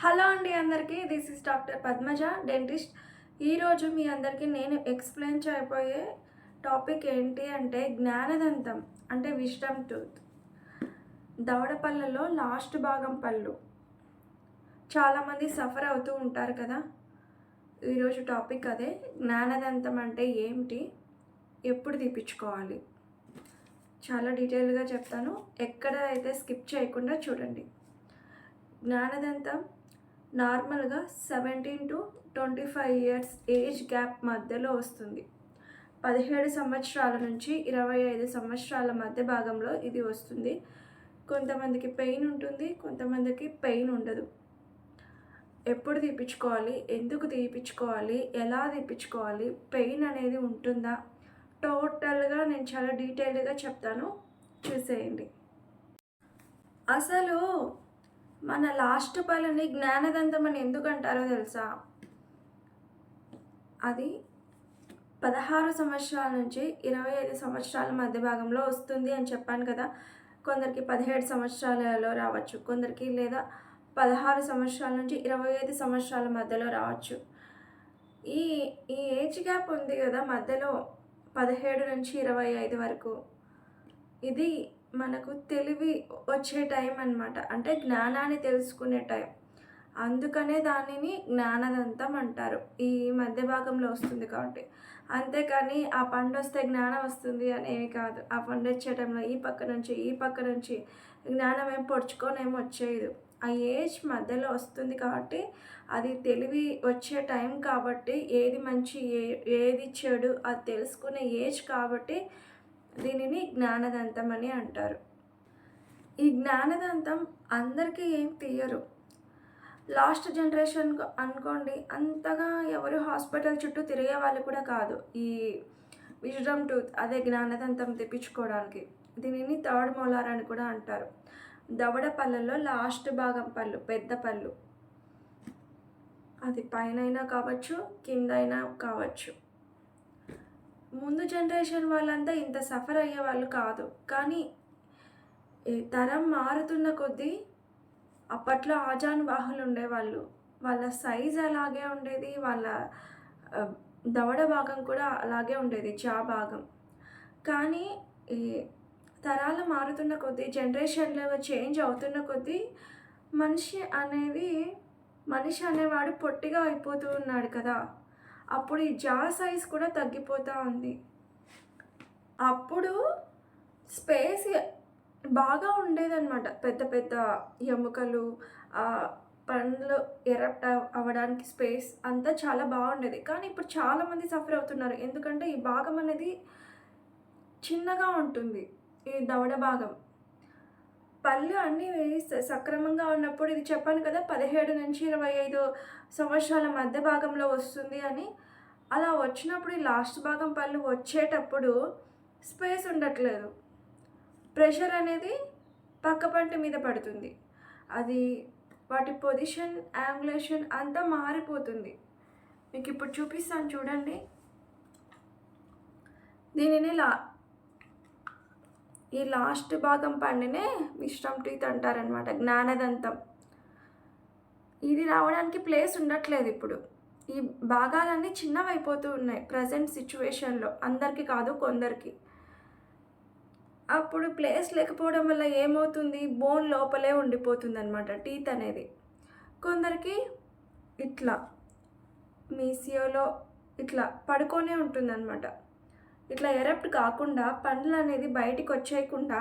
Hello అండి అందరికీ this is doctor Padmaja dentist ఈరోజు మీ అందరికీ నేను ఎక్స్ప్లెయిన్ చేయబోయే టాపిక్ ఏంటి అంటే జ్ఞానదంతం అంటే విజ్డమ్ టూత్ దవడ పళ్ళలో లాస్ట్ భాగం పళ్ళు. చాలామంది సఫర్ అవుతూ ఉంటారు కదా. ఈరోజు టాపిక్ అదే జ్ఞానదంతం అంటే ఏమిటి? ఎప్పుడు తీపించుకోవాలి చాలా డీటెయిల్గా చెప్తాను. ఎక్కడ అయితే స్కిప్ చేయకుండా చూడండి. జ్ఞానదంతం నార్మల్గా seventeen to twenty five years age gap మధ్యలో వస్తుంది. పదిహేడు సంవత్సరాల నుంచి ఇరవై ఐదు సంవత్సరాల మధ్య భాగంలో ఇది వస్తుంది. కొంతమందికి పెయిన్ ఉంటుంది కొంతమందికి పెయిన్ ఉండదు. ఎప్పుడు తీపించుకోవాలి ఎందుకు తీపించుకోవాలి ఎలా తీపించుకోవాలి పెయిన్ అనేది ఉంటుందా? టోటల్గా నేను చాలా డీటెయిల్గా చెప్తాను. చూసేయండి. అసలు మన లాస్ట్ పళ్ళని జ్ఞానదంతం అని ఎందుకంటారో తెలుసా? అది పదహారు సంవత్సరాల నుంచి ఇరవై ఐదు సంవత్సరాల మధ్య భాగంలో వస్తుంది అని చెప్పాను కదా. కొందరికి పదిహేడు సంవత్సరాలలో రావచ్చు కొందరికి లేదా పదహారు సంవత్సరాల నుంచి ఇరవై ఐదు సంవత్సరాల మధ్యలో రావచ్చు. ఈ ఈ ఏజ్ గ్యాప్ ఉంది కదా మధ్యలో పదిహేడు నుంచి ఇరవై ఐదు వరకు. ఇది మనకు తెలివి వచ్చే టైం అన్నమాట. అంటే జ్ఞానాన్ని తెలుసుకునే టైం. అందుకనే దానిని జ్ఞానదంతం అంటారు. ఈ మధ్య భాగంలో వస్తుంది కాబట్టి. అంతేకాని ఆ పండు వస్తే జ్ఞానం వస్తుంది అనేవి కాదు. ఆ పండు వచ్చే టైంలో ఈ పక్క నుంచి ఈ పక్క నుంచి జ్ఞానం ఏం పొడుచుకొని ఏం వచ్చేది ఆ ఏజ్ మధ్యలో వస్తుంది కాబట్టి అది తెలివి వచ్చే టైం కాబట్టి ఏది మంచి ఏ ఏది చెడు అది తెలుసుకునే ఏజ్ కాబట్టి దీనిని జ్ఞానదంతం అని అంటారు. ఈ జ్ఞానదంతం అందరికీ ఏం తీయరు. లాస్ట్ జనరేషన్ అనుకోండి అంతగా ఎవరు హాస్పిటల్ చుట్టూ తిరిగే వాళ్ళు కూడా కాదు. ఈ విజ్డమ్ టూత్ అదే జ్ఞానదంతం తెప్పించుకోవడానికి. దీనిని థర్డ్ మోలార్ అని కూడా అంటారు. దవడ పళ్ళల్లో లాస్ట్ భాగం పళ్ళు పెద్ద పళ్ళు. అది పైన కావచ్చు కింద అయినా కావచ్చు. ముందు జనరేషన్ వాళ్ళంతా ఇంత సఫర్ అయ్యే వాళ్ళు కాదు. కానీ ఈ తరం మారుతున్న కొద్దీ అప్పట్లో ఆజానుబాహులు ఉండేవాళ్ళు. వాళ్ళ సైజ్ అలాగే ఉండేది వాళ్ళ దవడ భాగం కూడా అలాగే ఉండేది చా భాగం. కానీ ఈ తరాలు మారుతున్న కొద్దీ జనరేషన్లో చేంజ్ అవుతున్న కొద్దీ మనిషి అనేది మనిషి అనేవాడు పొట్టిగా అయిపోతూ ఉన్నాడు కదా. అప్పుడు ఈ జా సైజ్ కూడా తగ్గిపోతూ ఉంది. అప్పుడు స్పేస్ బాగా ఉండేదన్నమాట. పెద్ద పెద్ద ఎముకలు ఆ పండ్లు ఎరప్ట్ అవ్వడానికి స్పేస్ అంతా చాలా బాగుండేది. కానీ ఇప్పుడు చాలామంది సఫర్ అవుతున్నారు. ఎందుకంటే ఈ భాగం అనేది చిన్నగా ఉంటుంది. ఈ దవడ భాగం. పళ్ళు అన్నీ స- సక్రమంగా ఉన్నప్పుడు ఇది చెప్పాను కదా పదిహేడు నుంచి ఇరవై ఐదు సంవత్సరాల మధ్య భాగంలో వస్తుంది అని. అలా వచ్చినప్పుడు ఈ లాస్ట్ భాగం పళ్ళు వచ్చేటప్పుడు స్పేస్ ఉండట్లేదు. ప్రెషర్ అనేది పక్క పంట మీద పడుతుంది. అది వాటి పొజిషన్ యాంగులేషన్ అంతా మారిపోతుంది. మీకు ఇప్పుడు చూపిస్తాను చూడండి. దీనిని లా ఈ లాస్ట్ భాగం పండునే మిశ్రమ్ టీత్ అంటారనమాట జ్ఞానదంతం. ఇది రావడానికి ప్లేస్ ఉండట్లేదు ఇప్పుడు. ఈ భాగాలన్నీ చిన్నవైపోతూ ఉన్నాయి ప్రజెంట్ సిచ్యువేషన్లో. అందరికీ కాదు కొందరికి. అప్పుడు ప్లేస్ లేకపోవడం వల్ల ఏమవుతుంది? బోన్ లోపలే ఉండిపోతుంది అనమాట టీత్ అనేది. కొందరికి ఇట్లా మీసియోలో ఇట్లా పడుకొనే ఉంటుందన్నమాట. ఇట్లా ఎరప్ట్ కాకుండా పండ్లు అనేది బయటికి వచ్చేయకుండా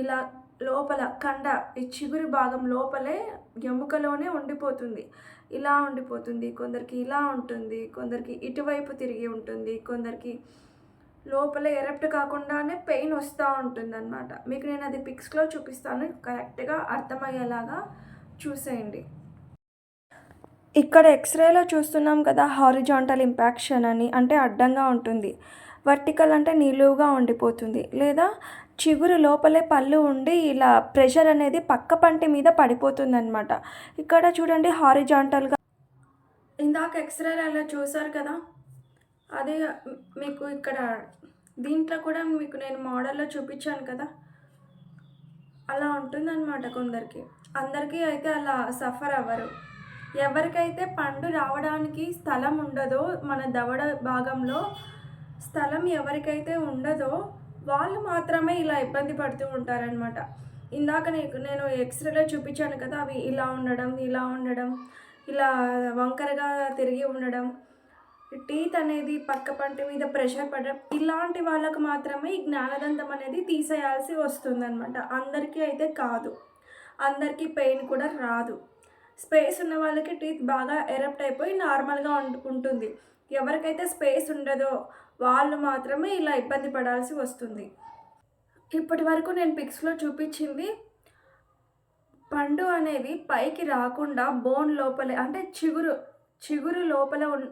ఇలా లోపల కండ ఈ చిగురు భాగం లోపలే ఎముకలోనే ఉండిపోతుంది. ఇలా ఉండిపోతుంది. కొందరికి ఇలా ఉంటుంది. కొందరికి ఇటువైపు తిరిగి ఉంటుంది. కొందరికి లోపల ఎరప్ట్ కాకుండానే పెయిన్ వస్తూ ఉంటుంది అనమాట మీకు నేను అది పిక్స్లో చూపిస్తాను. కరెక్ట్గా అర్థమయ్యేలాగా చూసేయండి. ఇక్కడ ఎక్స్రేలో చూస్తున్నాం కదా హారిజాంటల్ ఇంపాక్షన్ అని అంటే అడ్డంగా ఉంటుంది. వర్టికల్ అంటే నిలువుగా ఉండిపోతుంది. లేదా చిగురు లోపలే పళ్ళు ఉండి ఇలా ప్రెషర్ అనేది పక్క పంటి మీద పడిపోతుంది అనమాట ఇక్కడ చూడండి హారిజాంటల్గా. ఇందాక ఎక్స్రేలో చూసారు కదా? అదే మీకు ఇక్కడ దీంట్లో కూడా మీకు నేను మోడల్లో చూపించాను కదా? అలా ఉంటుందన్నమాట కొందరికి. అందరికీ అయితే అలా సఫర్ అవ్వరు. ఎవరికైతే పండు రావడానికి స్థలం ఉండదో మన దవడ భాగంలో స్థలం ఎవరికైతే ఉండదో వాళ్ళు మాత్రమే ఇలా ఇబ్బంది పడుతూ ఉంటారనమాట ఇందాక నీకు నేను ఎక్స్రేలో చూపించాను కదా అవి ఇలా ఉండడం ఇలా ఉండడం ఇలా వంకరగా తిరిగి ఉండడం టీత్ అనేది పక్క పంట మీద ప్రెషర్ పడడం ఇలాంటి వాళ్ళకు మాత్రమే ఈ జ్ఞానదంతం అనేది తీసేయాల్సి వస్తుందన్నమాట. అందరికీ అయితే కాదు. అందరికీ పెయిన్ కూడా రాదు. స్పేస్ ఉన్న వాళ్ళకి టీత్ బాగా ఎరప్ట్ అయిపోయి నార్మల్గా ఉంటు- ఉంటుంది ఎవరికైతే స్పేస్ ఉండదో వాళ్ళు మాత్రమే ఇలా ఇబ్బంది పడాల్సి వస్తుంది. ఇప్పటి వరకు నేను పిక్స్లో చూపించింది పండు అనేది పైకి రాకుండా బోన్ లోపలే అంటే చిగురు చిగురు లోపల ఉన్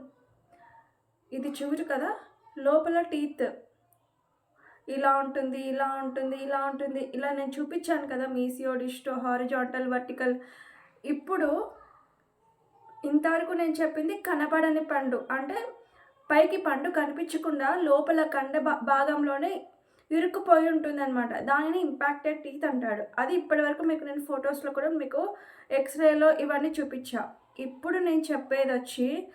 ఇది చిగురు కదా? లోపల టీత్. ఇలా ఉంటుంది ఇలా ఉంటుంది ఇలా ఉంటుంది. ఇలా నేను చూపించాను కదా మీసియో డిస్టో హారిజాంటల్ వర్టికల్ ఇప్పుడు ఇంతవరకు నేను చెప్పింది కనపడని పండు. అంటే పైకి పండు కనిపించకుండా లోపల కండ భా- భాగంలోనే ఇరుక్కుపోయి ఉంటుంది అనమాట దానిని ఇంపాక్టెడ్ టీత్ అంటాడు. అది ఇప్పటివరకు మీకు నేను ఫొటోస్లో కూడా మీకు ఎక్స్రేలో ఇవన్నీ చూపించా. ఇప్పుడు నేను చెప్పేది వచ్చి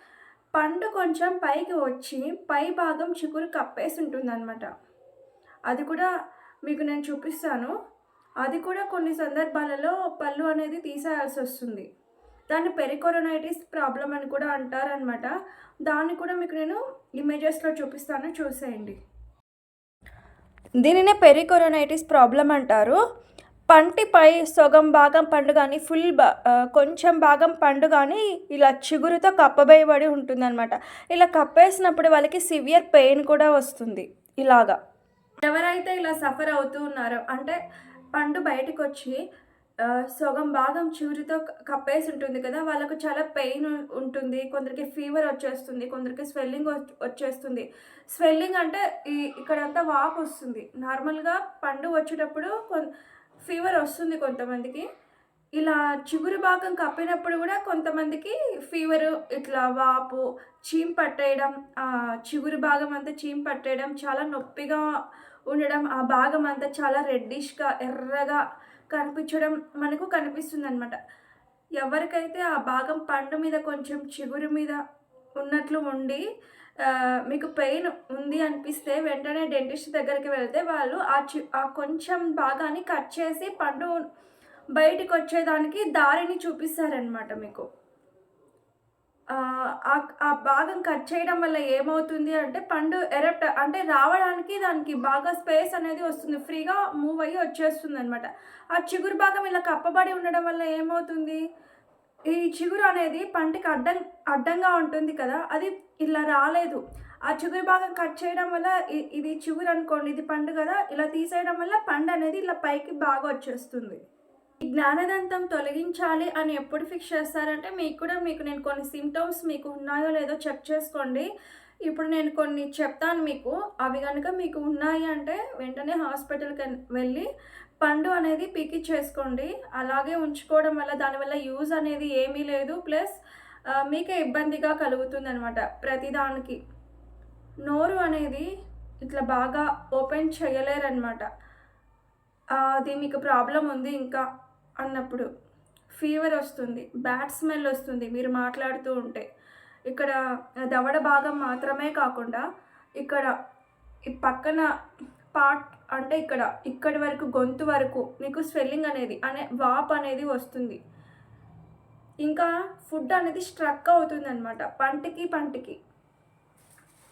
పండు కొంచెం పైకి వచ్చి పై భాగం చిగురు కప్పేసి ఉంటుంది అది కూడా మీకు నేను చూపిస్తాను. అది కూడా కొన్ని సందర్భాలలో పళ్ళు అనేది తీసేయాల్సి వస్తుంది. దాన్ని పెరికొరోనైటిస్ ప్రాబ్లం అని కూడా అంటారనమాట దాన్ని కూడా మీకు నేను ఇమేజెస్లో చూపిస్తాను చూసేయండి. దీనినే పెరికొరోనైటిస్ ప్రాబ్లం అంటారు. పంటిపై సొగం భాగం పండు కానీ ఫుల్ బా- కొంచెం భాగం పండు కానీ ఇలా చిగురుతో కప్పబోయబడి ఉంటుందన్నమాట. ఇలా కప్పేసినప్పుడు వాళ్ళకి సివియర్ పెయిన్ కూడా వస్తుంది. ఇలాగా. ఎవరైతే ఇలా సఫర్ అవుతూ ఉన్నారో అంటే పండు బయటకు వచ్చి సగం భాగం చిగురుతో కప్పేసి ఉంటుంది కదా వాళ్ళకు చాలా పెయిన్ ఉంటుంది. కొందరికి ఫీవర్ వచ్చేస్తుంది కొందరికి స్వెల్లింగ్ వచ్చేస్తుంది. స్వెల్లింగ్ అంటే ఈ ఇక్కడంతా వాపు వస్తుంది. నార్మల్గా పండు వచ్చేటప్పుడు ఫీవర్ వస్తుంది కొంతమందికి. ఇలా చిగురు భాగం కప్పినప్పుడు కూడా కొంతమందికి ఫీవర్ ఇట్లా వాపు చీమ్ పట్టేయడం చిగురు భాగం అంతా చీమ్ పట్టేయడం చాలా నొప్పిగా ఉండడం ఆ భాగం అంతా చాలా రెడ్డిష్గా ఎర్రగా కనిపించడం మనకు కనిపిస్తుంది అనమాట ఎవరికైతే ఆ భాగం పండు మీద కొంచెం చిగురు మీద ఉన్నట్లు ఉండి మీకు పెయిన్ ఉంది అనిపిస్తే వెంటనే డెంటిస్ట్ దగ్గరికి వెళ్తే వాళ్ళు ఆ చి ఆ కొంచెం భాగాన్ని కట్ చేసి పండు బయటికి వచ్చేదానికి దారిని చూపిస్తారనమాట మీకు. ఆ, ఆ- భాగం కట్ చేయడం వల్ల ఏమవుతుంది అంటే పండు ఎరప్ట్ అంటే రావడానికి దానికి బాగా స్పేస్ అనేది వస్తుంది. ఫ్రీగా మూవ్ అయ్యి వచ్చేస్తుంది అనమాట ఆ చిగురు భాగం ఇలా కప్పబడి ఉండడం వల్ల ఏమవుతుంది? ఈ చిగురు అనేది పంటికి అడ్డం అడ్డంగా ఉంటుంది కదా అది ఇలా రాలేదు. ఆ చిగురు భాగం కట్ చేయడం వల్ల ఇది చిగురు అనుకోండి ఇది పండు కదా ఇలా తీసేయడం వల్ల పండు అనేది ఇలా పైకి బాగా వచ్చేస్తుంది. ఈ జ్ఞానదంతం తొలగించాలి అని ఎప్పుడు ఫిక్స్ చేస్తారంటే మీకు కూడా మీకు నేను కొన్ని సిమ్టమ్స్ మీకు ఉన్నాయో లేదో చెక్ చేసుకోండి. ఇప్పుడు నేను కొన్ని చెప్తాను మీకు. అవి కనుక మీకు ఉన్నాయి అంటే వెంటనే హాస్పిటల్కి వెళ్ళి పండు అనేది పీకి చేసుకోండి. అలాగే ఉంచుకోవడం వల్ల దానివల్ల యూజ్ అనేది ఏమీ లేదు. ప్లస్ మీకే ఇబ్బందిగా కలుగుతుంది అనమాట ప్రతిదానికి. నోరు అనేది ఇట్లా బాగా ఓపెన్ చేయలేరనమాట అది మీకు ప్రాబ్లం ఉంది ఇంకా. అన్నప్పుడు ఫీవర్ వస్తుంది బ్యాడ్ స్మెల్ వస్తుంది మీరు మాట్లాడుతూ ఉంటే. ఇక్కడ దవడ భాగం మాత్రమే కాకుండా ఇక్కడ ఈ పక్కన పార్ట్ అంటే ఇక్కడ ఇక్కడి వరకు గొంతు వరకు మీకు స్వెల్లింగ్ అనేది అనే వాప్ అనేది వస్తుంది. ఇంకా ఫుడ్ అనేది స్ట్రక్ అవుతుంది అనమాట పంటికి పంటికి.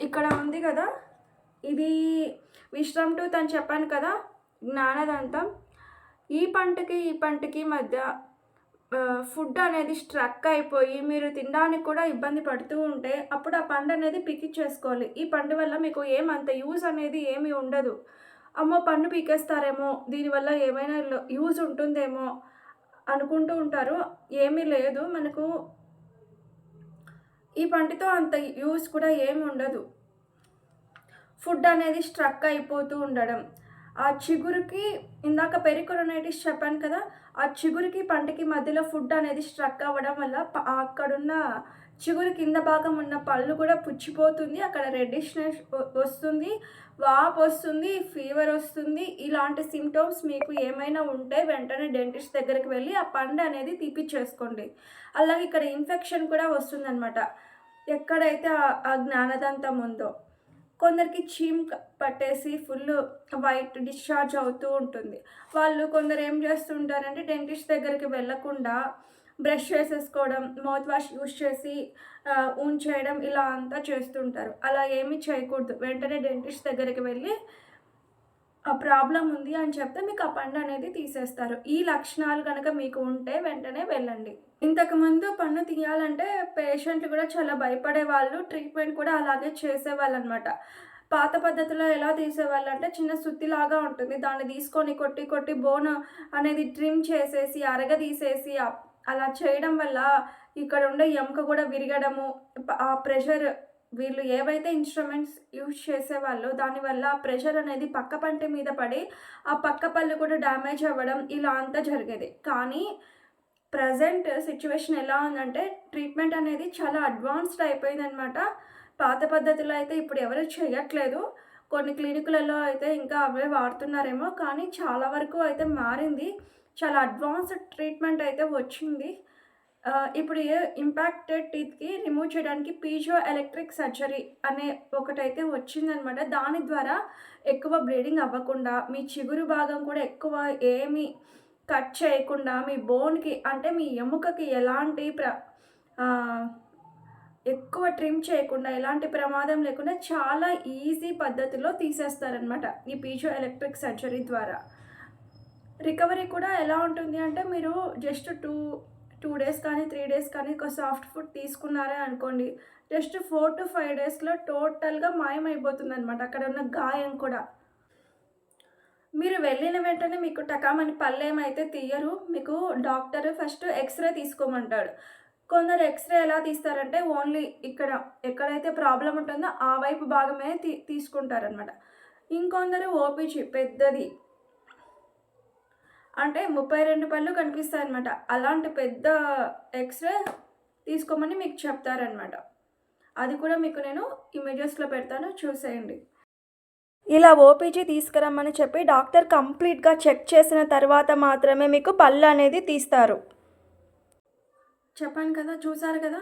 ఇక్కడ ఉంది కదా ఇది విశ్రమ్ టూత్ అని చెప్పాను కదా జ్ఞానదంతం. ఈ పంటకి ఈ పంటకి మధ్య ఫుడ్ అనేది స్ట్రక్ అయిపోయి మీరు తినడానికి కూడా ఇబ్బంది పడుతూ ఉంటే అప్పుడు ఆ పండు అనేది పికిచ్చేసుకోవాలి. ఈ పండు వల్ల మీకు ఏమంత యూజ్ అనేది ఏమీ ఉండదు. అమ్మో పండు పీకేస్తారేమో దీనివల్ల ఏమైనా యూజ్ ఉంటుందేమో అనుకుంటూ ఉంటారు. ఏమీ లేదు. మనకు ఈ పంటితో అంత యూజ్ కూడా ఏమి ఉండదు. ఫుడ్ అనేది స్ట్రక్ అయిపోతూ ఉండడం. ఆ చిగురుకి ఇందాక పెరికొరనైటిస్ చెప్పాను కదా ఆ చిగురికి పంటకి మధ్యలో ఫుడ్ అనేది స్ట్రక్ అవ్వడం వల్ల అక్కడున్న చిగురు కింద భాగం ఉన్న పళ్ళు కూడా పుచ్చిపోతుంది అక్కడ రెడ్డిష్నెస్ వస్తుంది వాప్ వస్తుంది ఫీవర్ వస్తుంది. ఇలాంటి సిమ్టమ్స్ మీకు ఏమైనా ఉంటే వెంటనే డెంటిస్ట్ దగ్గరికి వెళ్ళి ఆ పండు అనేది తీపిచ్చేసుకోండి. అలాగే ఇక్కడ ఇన్ఫెక్షన్ కూడా వస్తుందన్నమాట. ఎక్కడైతే ఆ జ్ఞానదంతం ఉందో. కొందరికి చీమ్ పట్టేసి ఫుల్ వైట్ డిశ్చార్జ్ అవుతూ ఉంటుంది. వాళ్ళు కొందరు ఏం చేస్తుంటారంటే డెంటిస్ట్ దగ్గరికి వెళ్ళకుండా బ్రష్ చేసేసుకోవడం మౌత్ వాష్ యూస్ చేసి ఊన్ చేయడం ఇలా అంతా చేస్తుంటారు. అలా ఏమీ చేయకూడదు. వెంటనే డెంటిస్ట్ దగ్గరికి వెళ్ళి ప్రాబ్లం ఉంది అని చెప్తే మీకు ఆ పండు అనేది తీసేస్తారు. ఈ లక్షణాలు కనుక మీకు ఉంటే వెంటనే వెళ్ళండి. ఇంతకుముందు పన్ను తీయాలంటే పేషెంట్లు కూడా చాలా భయపడే వాళ్ళు ట్రీట్మెంట్ కూడా అలాగే చేసేవాళ్ళు అనమాట పాత పద్ధతిలో ఎలా తీసేవాళ్ళు అంటే చిన్న సుత్తిలాగా ఉంటుంది. దాన్ని తీసుకొని కొట్టి కొట్టి బోన్ అనేది ట్రిమ్ చేసేసి అరగ తీసేసి అలా చేయడం వల్ల ఇక్కడ ఉండే ఎముక కూడా విరగడము ఆ ప్రెషర్ వీళ్ళు ఏవైతే ఇన్స్ట్రుమెంట్స్ యూజ్ చేసేవాళ్ళో దానివల్ల ఆ ప్రెషర్ అనేది పక్క పంటి మీద పడి ఆ పక్క పళ్ళు కూడా డ్యామేజ్ అవ్వడం ఇలా అంతా జరిగేది. కానీ ప్రజెంట్ సిచ్యువేషన్ ఎలా ఉందంటే ట్రీట్మెంట్ అనేది చాలా అడ్వాన్స్డ్ అయిపోయిందనమాట పాత పద్ధతిలో అయితే ఇప్పుడు ఎవరు చేయట్లేదు. కొన్ని క్లినిక్లలో అయితే ఇంకా అవే వాడుతున్నారేమో కానీ చాలా వరకు అయితే మారింది. చాలా అడ్వాన్స్డ్ ట్రీట్మెంట్ అయితే వచ్చింది. ఇప్పుడు ఇంపాక్టెడ్ టీత్కి రిమూవ్ చేయడానికి పీజో ఎలక్ట్రిక్ సర్జరీ అనే ఒకటైతే వచ్చిందనమాట దాని ద్వారా ఎక్కువ బ్లీడింగ్ అవ్వకుండా మీ చిగురు భాగం కూడా ఎక్కువ ఏమి కట్ చేయకుండా మీ బోన్కి అంటే మీ ఎముకకి ఎలాంటి ప్ర ఎక్కువ ట్రిమ్ చేయకుండా ఎలాంటి ప్రమాదం లేకుండా చాలా ఈజీ పద్ధతిలో తీసేస్తారనమాట ఈ పీజో ఎలక్ట్రిక్ సర్జరీ ద్వారా. రికవరీ కూడా ఎలా ఉంటుంది అంటే మీరు జస్ట్ టూ టూ డేస్ కానీ త్రీ డేస్ కానీ ఒక సాఫ్ట్ ఫుడ్ తీసుకున్నారే అనుకోండి జస్ట్ ఫోర్ టు ఫైవ్ డేస్లో టోటల్గా మాయమైపోతుంది అనమాట అక్కడ ఉన్న గాయం కూడా. మీరు వెళ్ళిన వెంటనే మీకు టకామని పల్లెమైతే తీయరు మీకు డాక్టర్ ఫస్ట్ ఎక్స్రే తీసుకోమంటాడు. కొందరు ఎక్స్రే ఎలా తీస్తారంటే ఓన్లీ ఇక్కడ ఎక్కడైతే ప్రాబ్లం ఉంటుందో ఆ వైపు భాగమే తీ తీసుకుంటారనమాట ఇంకొందరు ఓపీజీ పెద్దది అంటే ముప్పై రెండు పళ్ళు కనిపిస్తాయి అనమాట అలాంటి పెద్ద ఎక్స్రే తీసుకోమని మీకు చెప్తారనమాట అది కూడా మీకు నేను ఇమేజెస్లో పెడతాను చూసేయండి. ఇలా ఓపీజీ తీసుకురమ్మని చెప్పి డాక్టర్ కంప్లీట్గా చెక్ చేసిన తర్వాత మాత్రమే మీకు పళ్ళు అనేది తీస్తారు. చెప్పాను కదా చూసారు కదా?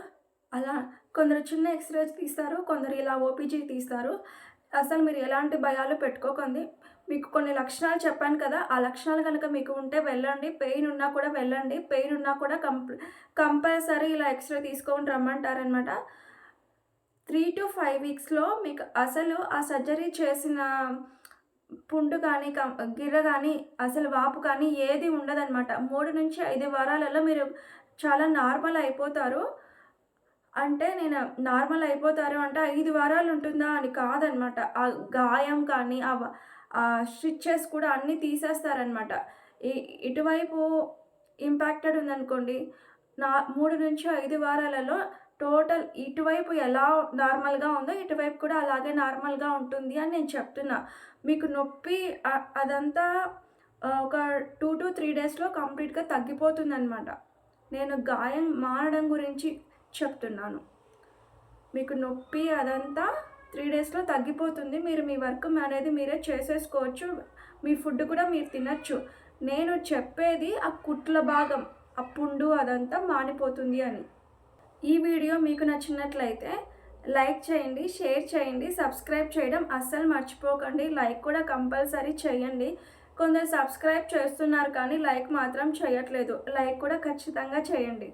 అలా కొందరు చిన్న ఎక్స్రే తీస్తారు కొందరు ఇలా ఓపీజీ తీస్తారు. అసలు మీరు ఎలాంటి భయాలు పెట్టుకోకండి. మీకు కొన్ని లక్షణాలు చెప్పాను కదా ఆ లక్షణాలు కనుక మీకు ఉంటే వెళ్ళండి. పెయిన్ ఉన్నా కూడా వెళ్ళండి. పెయిన్ ఉన్నా కూడా కంప్ కంపల్సరీ ఇలా ఎక్స్రే తీసుకొని రమ్మంటారనమాట త్రీ టు ఫైవ్ వీక్స్లో మీకు అసలు ఆ సర్జరీ చేసిన పుండు కానీ కం గిర్ర కానీ అసలు వాపు కానీ ఏది ఉండదన్నమాట. మూడు నుంచి ఐదు వారాలలో మీరు చాలా నార్మల్ అయిపోతారు. అంటే నేను నార్మల్ అయిపోతారు అంటే ఐదు వారాలు ఉంటుందా అని కాదనమాట ఆ గాయం కానీ ఆ స్టిచ్చెస్ కూడా అన్నీ తీసేస్తారనమాట ఇటువైపు ఇంపాక్టెడ్ ఉందనుకోండి నా మూడు నుంచి ఐదు వారాలలో టోటల్ ఇటువైపు ఎలా నార్మల్గా ఉందో ఇటువైపు కూడా అలాగే నార్మల్గా ఉంటుంది అని నేను చెప్తున్నా. మీకు నొప్పి అదంతా ఒక టూ టు త్రీ డేస్లో కంప్లీట్గా తగ్గిపోతుందనమాట నేను గాయం మారడం గురించి చెప్తున్నాను. మీకు నొప్పి అదంతా త్రీ డేస్లో తగ్గిపోతుంది. మీరు మీ వర్క్ అనేది మీరే చేసేసుకోవచ్చు. మీ ఫుడ్ కూడా మీరు తినచ్చు. నేను చెప్పేది ఆ కుట్ల భాగం ఆ పుండు అదంతా మానిపోతుంది అని. ఈ వీడియో మీకు నచ్చినట్లయితే లైక్ చేయండి షేర్ చేయండి సబ్స్క్రైబ్ చేయడం అస్సలు మర్చిపోకండి. లైక్ కూడా కంపల్సరీ చేయండి. కొందరు సబ్స్క్రైబ్ చేస్తున్నారు కానీ లైక్ మాత్రం చేయట్లేదు. లైక్ కూడా ఖచ్చితంగా చేయండి.